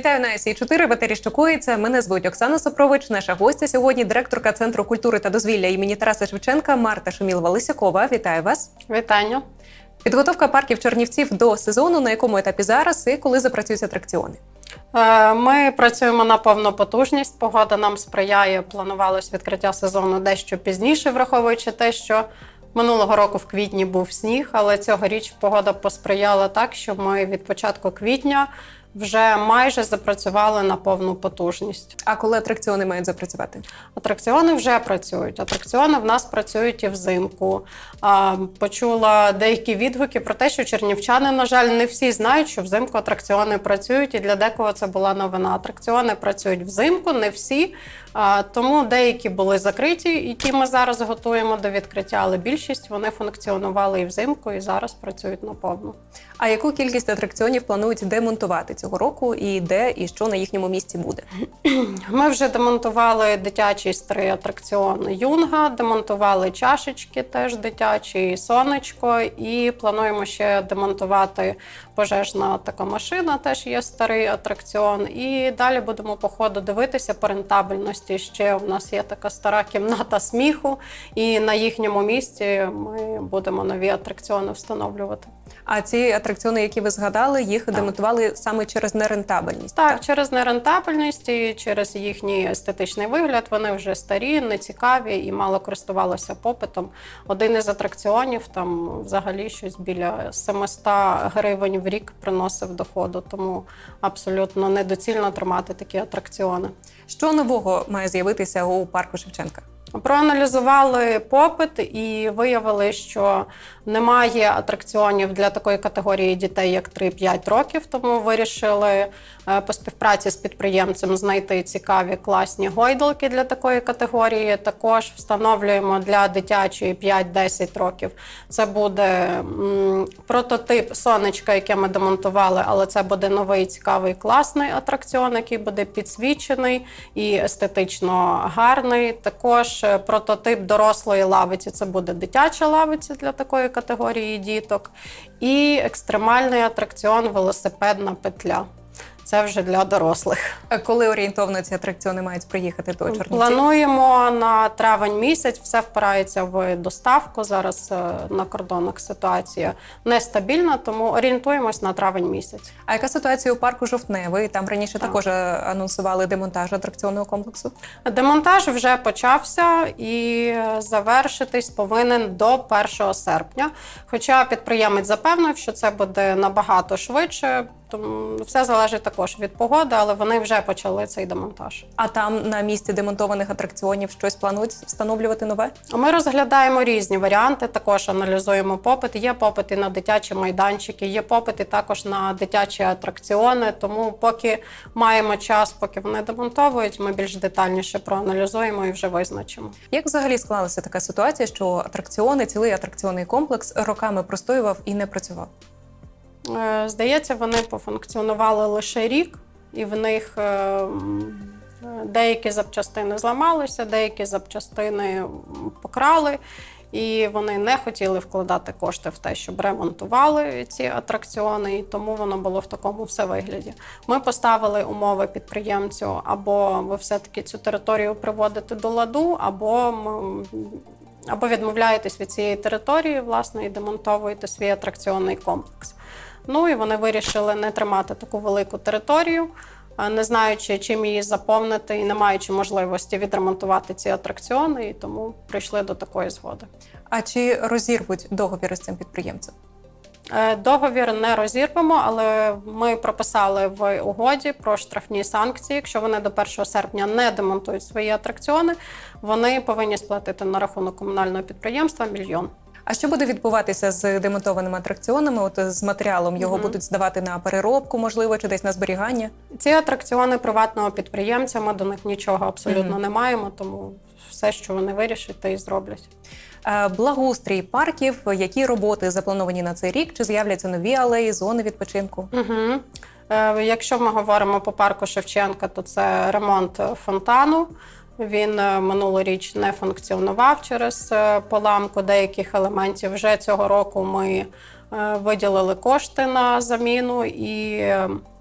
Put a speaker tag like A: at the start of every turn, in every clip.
A: Вітаю на СІ 4 в етері «Що Мене звуть Оксана Сопрович. Наша гостя сьогодні директорка Центру культури та дозвілля імені Тараса Шевченка Марта Шуміл-Валисякова. Вітаю вас.
B: Вітання.
A: Підготовка парків Чернівців до сезону, на якому етапі зараз і коли запрацюють атракціони.
B: Е, Ми працюємо на повну потужність. Погода нам сприяє. Планувалось відкриття сезону дещо пізніше, враховуючи те, що минулого року в квітні був сніг, але цьогоріч погода посприяла так, що ми від початку квітня вже майже запрацювали на повну потужність.
A: А коли атракціони мають запрацювати?
B: Атракціони вже працюють. Атракціони в нас працюють і взимку. Почула деякі відгуки про те, що чернівчани, на жаль, не всі знають, що взимку атракціони працюють, і для декого це була новина. Атракціони працюють взимку, не всі. Тому деякі були закриті, які ми зараз готуємо до відкриття, але більшість вони функціонували і взимку, і зараз працюють наповну.
A: А яку кількість атракціонів планують демонтувати цього року, і де і що на їхньому місці буде?
B: Ми вже демонтували дитячий старий атракціон Юнга, демонтували чашечки, теж дитячі, сонечко, і плануємо ще демонтувати пожежна така машина, теж є старий атракціон. І далі будемо по ходу дивитися по рентабельності. Ще у нас є така стара кімната сміху, і на їхньому місці ми будемо нові атракціони встановлювати.
A: А ці атракціони, які ви згадали, їх демонтували саме через нерентабельність.
B: Так, через нерентабельність і через їхній естетичний вигляд вони вже старі, нецікаві і мало користувалися попитом. Один із атракціонів там взагалі щось біля 700 гривень в рік приносив доходу, тому абсолютно недоцільно тримати такі атракціони.
A: Що нового має з'явитися у парку Шевченка?
B: Проаналізували попит і виявили, що немає атракціонів для такої категорії дітей, як 3-5 років. Тому вирішили по співпраці з підприємцем знайти цікаві класні гойдалки для такої категорії. Також встановлюємо для дитячої 5-10 років. Це буде прототип сонечка, яке ми демонтували, але це буде новий цікавий класний атракціон, який буде підсвічений і естетично гарний. Також е, прототип дорослої лавиці це буде дитяча лавиця для такої категорії діток. І екстремальний атракціон велосипедна петля. Це вже для дорослих.
A: А Коли орієнтовно ці атракціони мають приїхати до Чернівців?
B: Плануємо на травень місяць. Все впирається в доставку. Зараз е, на кордонах ситуація нестабільна, тому орієнтуємось на травень місяць.
A: А яка ситуація у парку Жовтневий? Там раніше
B: Так.
A: також е, анонсували демонтаж атракціонного комплексу.
B: Демонтаж вже почався і завершитись повинен до 1 серпня. Хоча підприємець запевнив, що це буде набагато швидше. Тому все залежить також від погоди, але вони вже почали цей демонтаж.
A: А там на місці демонтованих атракціонів щось планують встановлювати нове?
B: Ми розглядаємо різні варіанти, також аналізуємо попит. Є попит і на дитячі майданчики, є попит і також на дитячі атракціони. Тому, поки маємо час, поки вони демонтовують, ми більш детальніше проаналізуємо і вже визначимо.
A: Як взагалі склалася така ситуація, що атракціони, цілий атракціонний комплекс роками простоював і не працював?
B: Е, Здається, вони пофункціонували лише рік, і в них е, деякі запчастини зламалися, деякі запчастини покрали. І вони не хотіли вкладати кошти в те, щоб ремонтували ці атракціони, і тому воно було в такому все вигляді. Ми поставили умови підприємцю, або ви все-таки цю територію приводите до ладу, або ми- або відмовляєтесь від цієї території, власне, і демонтовуєте свій атракціонний комплекс. Ну і вони вирішили не тримати таку велику територію, не знаючи, чим її заповнити, і не маючи можливості відремонтувати ці атракціони, і тому прийшли до такої згоди.
A: А чи розірвуть договір з цим підприємцем?
B: Е, Договір не розірвемо, але ми прописали в угоді про штрафні санкції. Якщо вони до 1 серпня не демонтують свої атракціони, вони повинні сплатити на рахунок комунального підприємства мільйон.
A: А що буде відбуватися з демонтованими атракціонами? От з матеріалом його
B: Мгм.
A: будуть здавати на переробку, можливо, чи десь на зберігання?
B: Ці атракціони приватного підприємця. Ми до них нічого абсолютно
A: Мгм.
B: не маємо, тому все, що вони вирішать, те і зроблять.
A: Е, Благоустрій парків, які роботи заплановані на цей рік? Чи з'являться нові алеї, зони відпочинку?
B: Угу. Якщо ми говоримо по парку Шевченка, то це ремонт фонтану. Він е, минулоріч не функціонував через е, поламку деяких елементів. Вже цього року ми е, виділили кошти на заміну і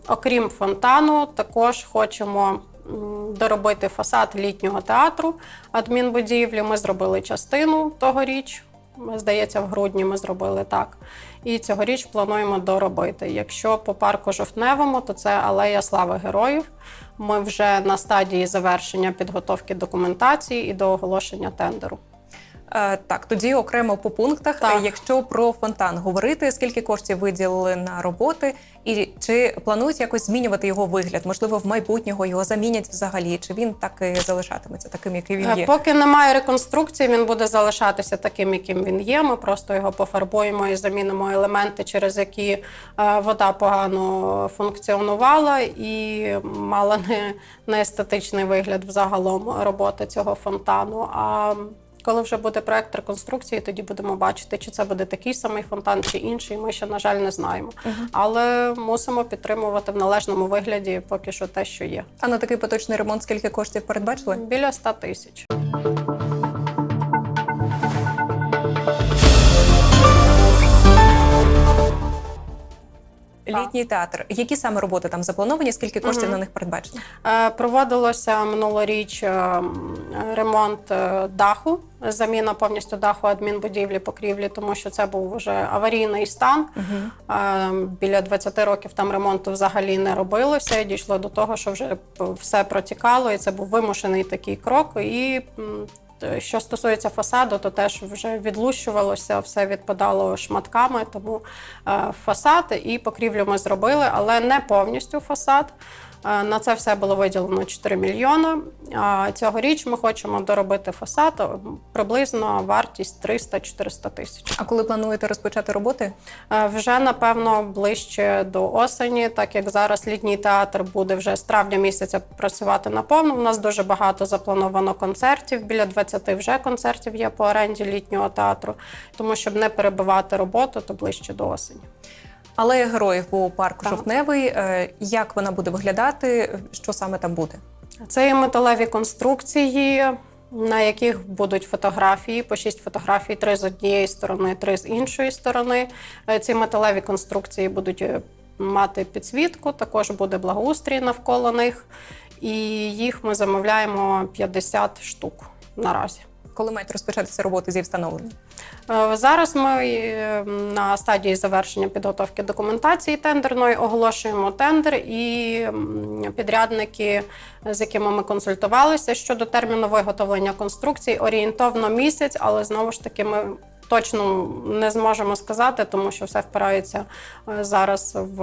B: Окрім фонтану, також хочемо доробити фасад літнього театру адмінбудівлі. Ми зробили частину тогоріч. Здається, в грудні ми зробили так. І цьогоріч плануємо доробити. Якщо по парку Жовтневому, то це алея слави героїв. Ми вже на стадії завершення підготовки документації і до оголошення тендеру.
A: Е, Так, тоді окремо по пунктах.
B: Так.
A: Е, Якщо про фонтан говорити, скільки коштів виділили на роботи, і чи планують якось змінювати його вигляд? Можливо, в майбутнього його замінять взагалі, чи він так і залишатиметься таким, який він
B: Е,
A: є?
B: Поки немає реконструкції, він буде залишатися таким, яким він є. Ми просто його пофарбуємо і замінимо елементи, через які вода погано функціонувала і мала не, не естетичний вигляд взагалом роботи цього фонтану. А коли вже буде проект реконструкції, тоді будемо бачити, чи це буде такий самий фонтан, чи інший. Ми ще, на жаль, не знаємо. Але мусимо підтримувати в належному вигляді поки що те, що є.
A: А на такий поточний ремонт скільки коштів передбачили?
B: Біля 100 тисяч.
A: Літній театр. Які саме роботи там заплановані? Скільки коштів
B: Мгм.
A: на них передбачено?
B: Е, Проводилося минулоріч е, ремонт е, даху, заміна повністю даху адмінбудівлі покрівлі, тому що це був вже аварійний стан. Е, Біля 20 років там ремонту взагалі не робилося. І дійшло до того, що вже все протікало, і це був вимушений такий крок. І що стосується фасаду, то теж вже відлущувалося, все відпадало шматками. Тому е, фасад і покрівлю ми зробили, але не повністю фасад. Е, На це все було виділено 4 мільйони. А цьогоріч ми хочемо доробити фасад е, приблизно вартість 300-400 тисяч.
A: А коли плануєте розпочати роботи?
B: Е, Вже напевно ближче до осені, так як зараз літній театр буде вже з травня місяця працювати наповну. У нас дуже багато заплановано концертів. Біля 20 вже концертів є по оренді літнього театру. Тому щоб не перебивати роботу, то ближче до осені.
A: Алея героїв у парку
B: Так.
A: Жовтневий. Е, Як вона буде виглядати? Що саме там буде?
B: Це є металеві конструкції, на яких будуть фотографії, по шість фотографій, три з однієї сторони, три з іншої сторони. Е, Ці металеві конструкції будуть е, мати підсвітку, також буде благоустрій навколо них. І їх ми замовляємо 50 штук наразі.
A: Коли мають розпочатися роботи зі встановлення?
B: Е, Зараз ми е, на стадії завершення підготовки документації тендерної оголошуємо тендер і підрядники, з якими ми консультувалися щодо терміну виготовлення конструкцій, орієнтовно місяць, але знову ж таки ми. Точно не зможемо сказати, тому що все впирається е, зараз в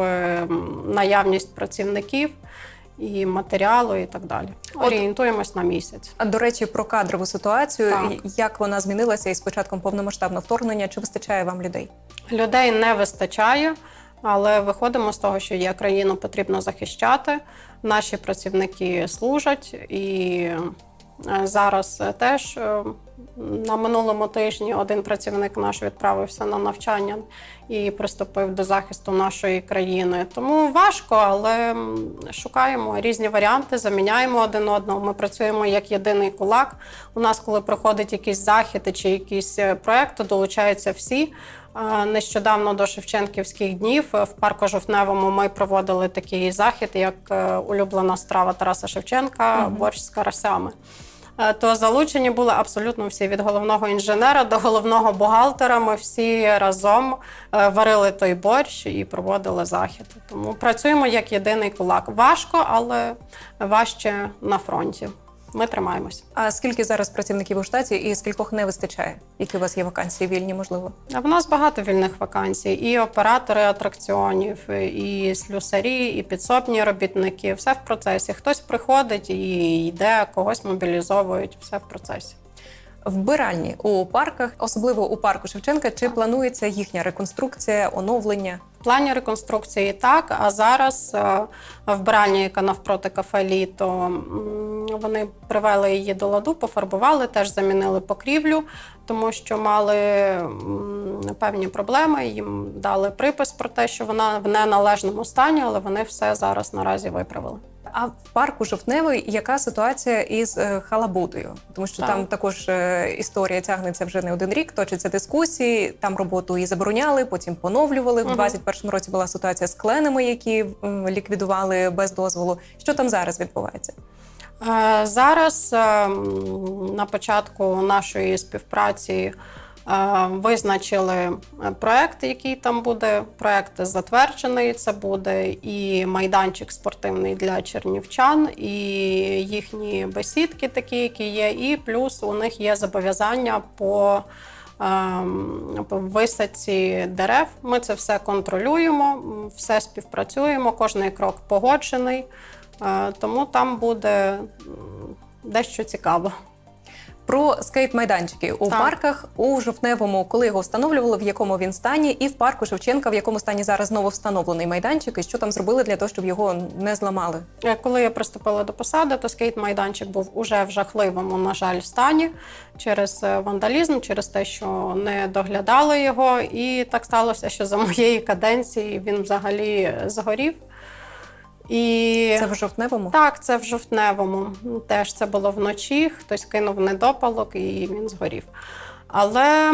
B: наявність працівників і матеріалу, і так далі.
A: От-
B: Орієнтуємось на місяць.
A: А до речі, про кадрову ситуацію,
B: Так.
A: як вона змінилася із початком повномасштабного вторгнення? Чи вистачає вам людей?
B: Людей не вистачає, але виходимо з того, що є країну потрібно захищати. Наші працівники служать і зараз е, теж е, на минулому тижні один працівник наш відправився на навчання і приступив до захисту нашої країни. Тому важко, але шукаємо різні варіанти, заміняємо один одного. Ми працюємо як єдиний кулак. У нас, коли проходить якийсь захід чи якийсь е, проект, то долучаються всі. Е, Нещодавно до Шевченківських днів е, в парку Жовтневому ми проводили такий захід, як е, улюблена страва Тараса Шевченка, борщ з карасями. Е, То залучені були абсолютно всі від головного інженера до головного бухгалтера. Ми всі разом е, варили той борщ і проводили захід. Тому працюємо як єдиний кулак. Важко, але важче на фронті. Ми тримаємось.
A: А скільки зараз працівників у штаті і скількох не вистачає? Які у вас є вакансії вільні, можливо?
B: А в нас багато вільних вакансій: і оператори атракціонів, і слюсарі, і підсобні робітники. Все в процесі. Хтось приходить і йде, когось мобілізовують. Все в процесі.
A: Вбиральні у парках, особливо у парку Шевченка, чи планується їхня реконструкція, оновлення?
B: В плані реконструкції так. А зараз е, вбиральня, яка навпроти кафе літо, вони привели її до ладу, пофарбували, теж замінили покрівлю, тому що мали певні проблеми. Їм дали припис про те, що вона в неналежному стані, але вони все зараз наразі виправили.
A: А в парку Жовтневий яка ситуація із е, халабудою? Тому що
B: Так.
A: там також е, історія тягнеться вже не один рік, точаться дискусії. Там роботу і забороняли, потім поновлювали. В
B: Мгм.
A: 21-му році була ситуація з кленами, які ліквідували без дозволу. Що там зараз відбувається?
B: Е, Зараз е, на початку нашої співпраці е, визначили проект, який там буде. Проект затверджений. Це буде і майданчик спортивний для чернівчан, і їхні бесідки, такі, які є, і плюс у них є зобов'язання по. ем, Висадці дерев ми це все контролюємо, все співпрацюємо, кожний крок погоджений. Е, Тому там буде дещо цікаво.
A: Про скейт-майданчики у
B: Так.
A: парках у жовтневому, коли його встановлювали, в якому він стані, і в парку Шевченка, в якому стані зараз знову встановлений майданчик, і що там зробили для того, щоб його не зламали.
B: Е, Коли я приступила до посади, то скейт-майданчик був уже в жахливому, на жаль, стані через е, вандалізм, через те, що не доглядали його. І так сталося, що за моєї каденції він взагалі згорів. І
A: Це в жовтневому.
B: Так, це в жовтневому. Теж це було вночі. Хтось кинув недопалок і він згорів. Але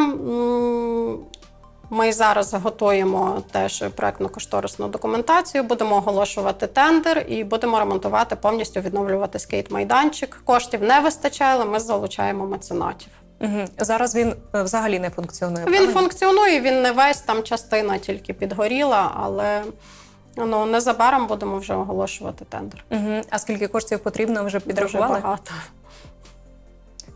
B: ми зараз готуємо теж проектно-кошторисну документацію, будемо оголошувати тендер і будемо ремонтувати повністю відновлювати скейт-майданчик. Коштів не вистачає, але ми залучаємо меценатів.
A: Угу. Зараз він е, взагалі не функціонує.
B: Він
A: правильно?
B: функціонує, він не весь там частина тільки підгоріла, але ну, незабаром будемо вже оголошувати тендер.
A: Угу. А скільки коштів потрібно вже
B: Дуже
A: підрахували?
B: багато.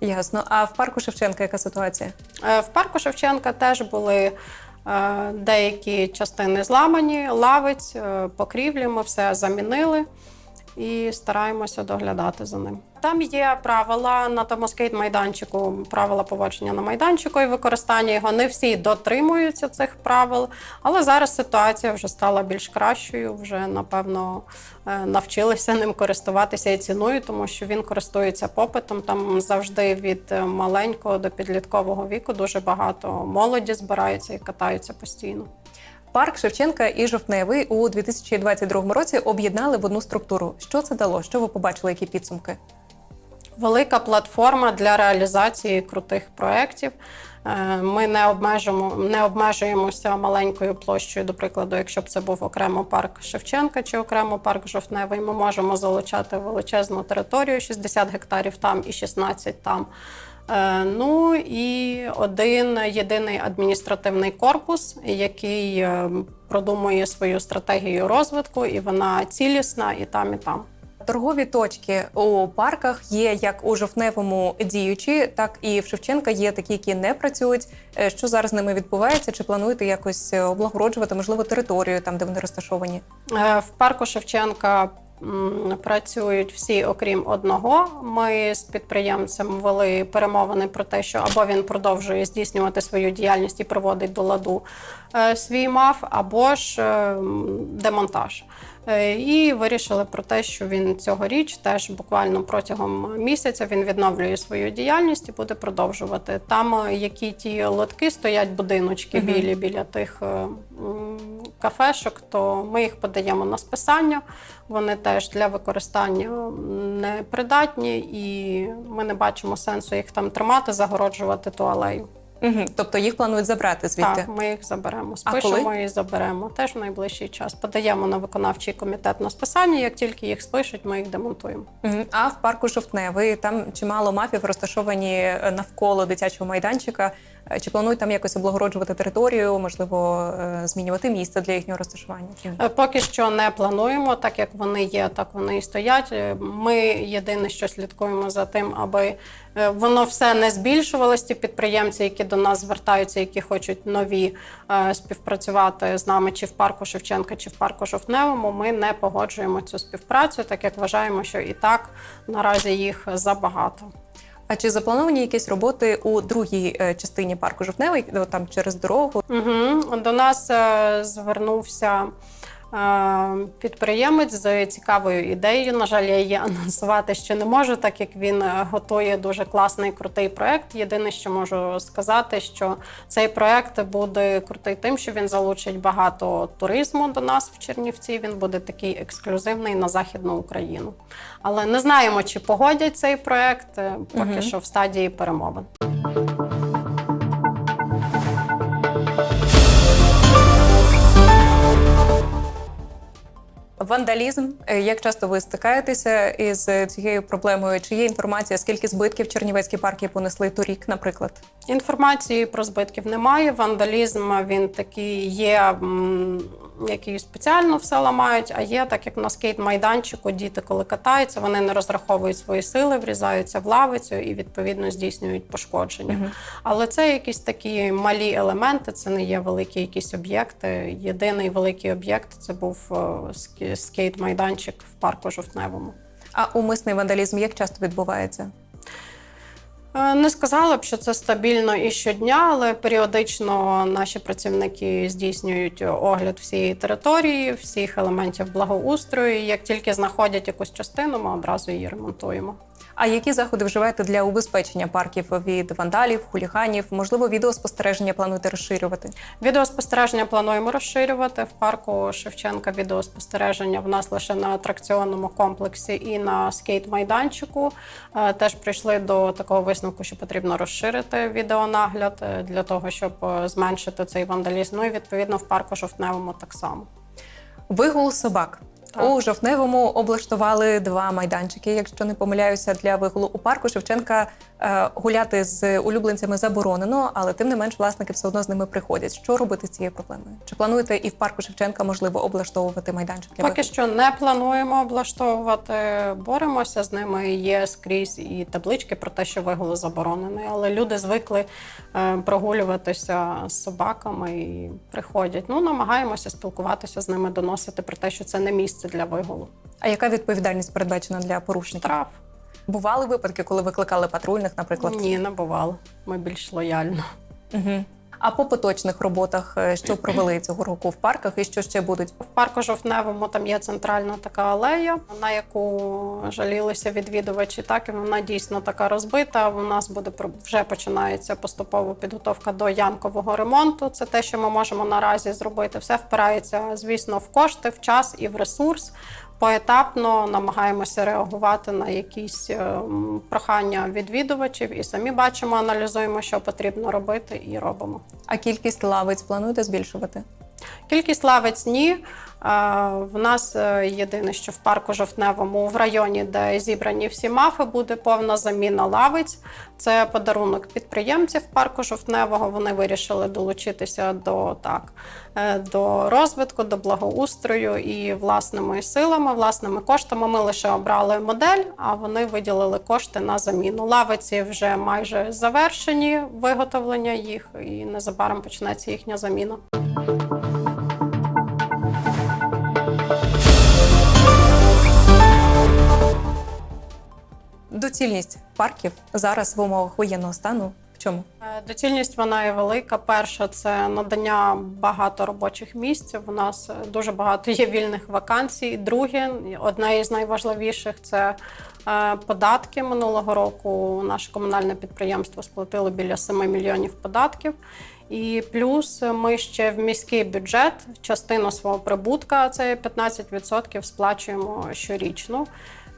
A: Ясно. А в парку Шевченка яка ситуація?
B: Е, В парку Шевченка теж були е, деякі частини зламані, лавиць, е, покрівлі. Ми все замінили і стараємося доглядати за ним. Там є правила на тому скейт-майданчику, правила поводження на майданчику і використання його. Не всі дотримуються цих правил, але зараз ситуація вже стала більш кращою. Вже напевно е, навчилися ним користуватися і ціною, тому що він користується попитом. Там завжди від е, маленького до підліткового віку дуже багато молоді збираються і катаються постійно.
A: Парк Шевченка і Жовтневий у 2022 році об'єднали в одну структуру. Що це дало? Що ви побачили? Які підсумки?
B: велика платформа для реалізації крутих проєктів. Е, Ми не обмежуємо, не обмежуємося маленькою площею. До прикладу, якщо б це був окремо парк Шевченка чи окремо парк Жовтневий, ми можемо залучати величезну територію 60 гектарів там і 16 там. Е, Ну і один єдиний адміністративний корпус, який е, продумує свою стратегію розвитку, і вона цілісна і там, і там.
A: Торгові точки у парках є як у жовтневому діючі, так і в Шевченка є такі, які не працюють. Е, Що зараз з ними відбувається? Чи плануєте якось облагороджувати можливо територію там, де вони розташовані?
B: В парку Шевченка працюють всі, окрім одного. Ми з підприємцем вели перемовини про те, що або він продовжує здійснювати свою діяльність і приводить до ладу е, свій МАФ, або ж е, демонтаж. Е, І вирішили про те, що він цьогоріч теж буквально протягом місяця він відновлює свою діяльність і буде продовжувати. Там які ті лотки стоять, будиночки білі біля тих кафешок, то ми їх подаємо на списання. Вони теж для використання непридатні, і ми не бачимо сенсу їх там тримати, загороджувати ту алею.
A: Угу. Тобто їх планують забрати звідти.
B: Так, ми їх заберемо.
A: А коли?
B: і заберемо теж в найближчий час. Подаємо на виконавчий комітет на списання. Як тільки їх спишуть, ми їх демонтуємо.
A: Мгм. А в парку Жовтневий там чимало мафів розташовані е, навколо дитячого майданчика. Е, Чи планують там якось облагороджувати територію, можливо, е, змінювати місце для їхнього розташування?
B: Е, Поки що не плануємо, так як вони є, так вони і стоять. Ми єдине, що слідкуємо за тим, аби воно все не збільшувалось. Ті підприємці, які до нас звертаються, які хочуть нові співпрацювати з нами, чи в парку Шевченка, чи в парку Жовтневому. Ми не погоджуємо цю співпрацю, так як вважаємо, що і так наразі їх забагато.
A: А чи заплановані якісь роботи у другій е, частині парку Жовтневий, там через дорогу?
B: Угу. До нас е, звернувся Підприємець з цікавою ідеєю. На жаль, я її анонсувати ще не можу, так як він е, готує дуже класний крутий проект. Єдине, що можу сказати, що цей проект буде крутий тим, що він залучить багато туризму до нас в Чернівці. Він буде такий ексклюзивний на західну Україну. Але не знаємо, чи погодять цей проект. е, Поки
A: Мгм.
B: що в стадії перемовин.
A: Вандалізм. Е, Як часто ви стикаєтеся із цією проблемою? Чи є інформація, скільки збитків чернівецькі парки понесли торік, наприклад?
B: Інформації про збитків немає. Вандалізм він такий є, який спеціально все ламають. А є так, як на скейт-майданчику, діти, коли катаються, вони не розраховують свої сили, врізаються в лавицю і відповідно здійснюють пошкодження.
A: Мгм.
B: Але це якісь такі малі елементи, це не є великі якісь об'єкти. Єдиний великий об'єкт це був е, скейт-майданчик в парку Жовтневому.
A: А умисний вандалізм як часто відбувається?
B: Е, Не сказала б, що це стабільно і щодня, але періодично наші працівники здійснюють огляд всієї території, всіх елементів благоустрою. Як тільки знаходять якусь частину, ми одразу її ремонтуємо.
A: А які заходи вживаєте для убезпечення парків від вандалів, хуліганів? Можливо, відеоспостереження плануєте розширювати?
B: Відеоспостереження плануємо розширювати в парку Шевченка. Відеоспостереження в нас лише на атракціонному комплексі і на скейт-майданчику. Е, Теж прийшли до такого висновку, що потрібно розширити відеонагляд е, для того, щоб е, зменшити цей вандалізм. Ну і відповідно в парку Жовтневому так само.
A: Вигул собак.
B: Так.
A: У жовтневому облаштували два майданчики. Якщо не помиляюся, для вигулу у парку Шевченка гуляти з улюбленцями заборонено, але тим не менш власники все одно з ними приходять. Що робити з цією проблемою? Чи плануєте і в парку Шевченка можливо облаштовувати майданчик для
B: Поки
A: вигулу?
B: що не плануємо облаштовувати, боремося з ними. Є скрізь і таблички про те, що вигул заборонений, але люди звикли е, прогулюватися з собаками і приходять. Ну, намагаємося спілкуватися з ними, доносити про те, що це не місце для вигулу.
A: А яка відповідальність передбачена для порушників?
B: Штраф
A: Бували випадки, коли викликали патрульних, наприклад?
B: ні, не бувало. Ми більш лояльно.
A: Угу. А по поточних роботах, е, що провели цього року в парках, і що ще будуть?
B: В парку Жовтневому там є центральна така алея, на яку жалілися відвідувачі. Так і вона дійсно така розбита. У нас буде вже починається поступово підготовка до ямкового ремонту. Це те, що ми можемо наразі зробити. Все впирається, звісно, в кошти, в час і в ресурс. Поетапно намагаємося реагувати на якісь ем, прохання відвідувачів, і самі бачимо, аналізуємо, що потрібно робити, і робимо.
A: А кількість лавиць плануєте збільшувати?
B: Кількість лавиць ні. В нас е, єдине, що в парку Жовтневому в районі, де зібрані всі мафи, буде повна заміна лавиць. Це подарунок підприємців парку Жовтневого. Вони вирішили долучитися до так е, до розвитку, до благоустрою і власними силами, власними коштами. Ми лише обрали модель, а вони виділили кошти на заміну. Лавиці вже майже завершені виготовлення їх, і незабаром почнеться їхня заміна.
A: Доцільність парків зараз в умовах воєнного стану в чому?
B: Е, Доцільність вона є велика. Перша це надання багато робочих місць. У нас дуже багато є вільних вакансій. Друге, одне із найважливіших це е, податки. Минулого року наше комунальне підприємство сплатило біля 7 мільйонів податків. І плюс ми ще в міський бюджет частину свого прибутка, це 15%, сплачуємо щорічно.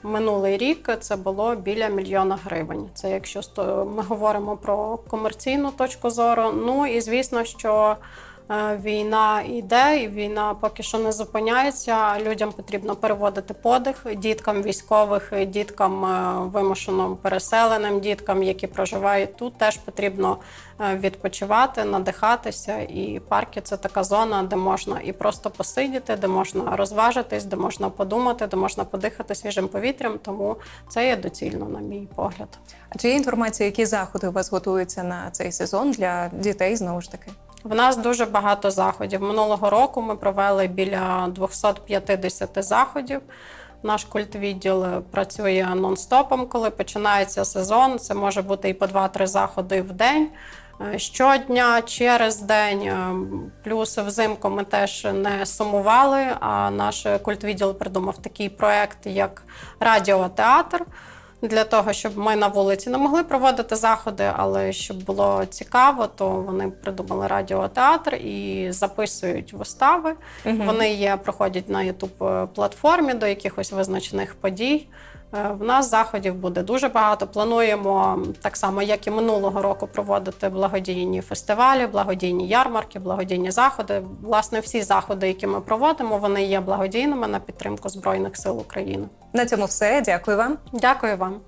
B: Минулий рік це було біля мільйона гривень. Це якщо ми говоримо про комерційну точку зору. Ну і звісно, що війна йде, і війна поки що не зупиняється. Людям потрібно переводити подих діткам військових, діткам е, вимушено переселеним, діткам, які проживають тут, теж потрібно е, відпочивати, надихатися. І парки це така зона, де можна і просто посидіти, де можна розважитись, де можна подумати, де можна подихати свіжим повітрям. Тому це є доцільно, на мій погляд.
A: А чи є інформація, які заходи у вас готуються на цей сезон для дітей знову ж таки?
B: В нас дуже багато заходів. Минулого року ми провели біля 250 заходів. Наш культвідділ працює нон-стопом, коли починається сезон. Це може бути і по 2-3 заходи в день. е, щодня через день. Е, Плюс взимку ми теж не сумували. А наш культвідділ придумав такий проект, як радіотеатр. Для того, щоб ми на вулиці не могли проводити заходи, але щоб було цікаво, то вони придумали радіотеатр і записують вистави. Вони є, проходять на youtube платформі до якихось визначених подій. Е, В нас заходів буде дуже багато. Плануємо так само, як і минулого року, проводити благодійні фестивалі, благодійні ярмарки, благодійні заходи. Власне, всі заходи, які ми проводимо, вони є благодійними на підтримку Збройних сил України.
A: На цьому все. Дякую вам.
B: Дякую вам.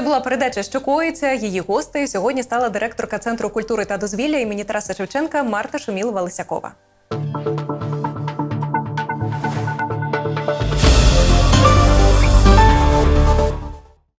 A: Це була передача що коїться. Її гостею сьогодні стала директорка Центру культури та дозвілля імені Тараса Шевченка Марта Шумілова Лисякова.